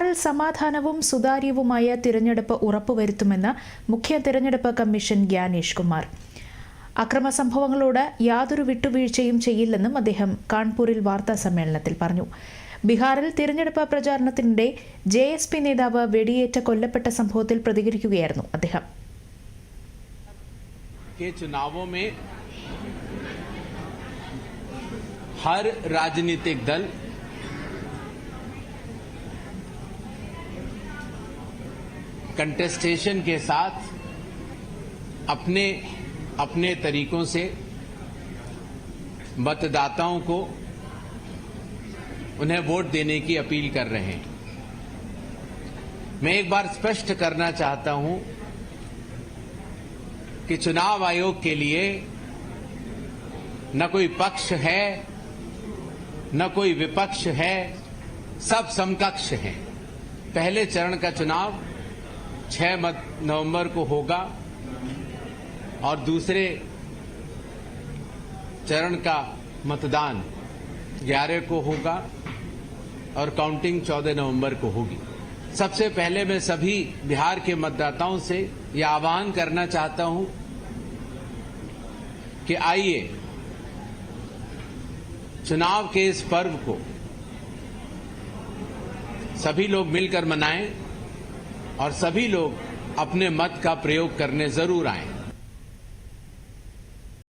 ബീഹാറിൽ സമാധാനവും സുതാര്യവുമായ തിരഞ്ഞെടുപ്പ് ഉറപ്പുവരുത്തുമെന്ന് മുഖ്യ തിരഞ്ഞെടുപ്പ് കമ്മീഷൻ ഗ്യാനേഷ് കുമാർ. അക്രമ സംഭവങ്ങളോട് യാതൊരു വിട്ടുവീഴ്ചയും ചെയ്യില്ലെന്നും അദ്ദേഹം കാൺപൂരിൽ വാർത്താ സമ്മേളനത്തിൽ പറഞ്ഞു. ബീഹാറിൽ തിരഞ്ഞെടുപ്പ് പ്രചാരണത്തിനിടെ ജെ എസ് പി നേതാവ് വെടിയേറ്റ കൊല്ലപ്പെട്ട സംഭവത്തിൽ പ്രതികരിക്കുകയായിരുന്നു അദ്ദേഹം. ഹർ രാജനീതിക് ദൾ कंटेस्टेशन के साथ अपने अपने तरीकों से मतदाताओं को उन्हें वोट देने की अपील कर रहे हैं। मैं एक बार स्पष्ट करना चाहता हूँ कि चुनाव आयोग के लिए न कोई पक्ष है, न कोई विपक्ष है, सब समकक्ष हैं। पहले चरण का चुनाव 6 मत- नवंबर को होगा और दूसरे चरण का मतदान 11 को होगा और काउंटिंग 14 नवंबर को होगी। सबसे पहले मैं सभी बिहार के मतदाताओं से यह आह्वान करना चाहता हूँ कि आइए चुनाव के इस पर्व को सभी लोग मिलकर मनाएँ। और सभी लोग अपने मत का प्रयोग करने ज़रूर आएँ।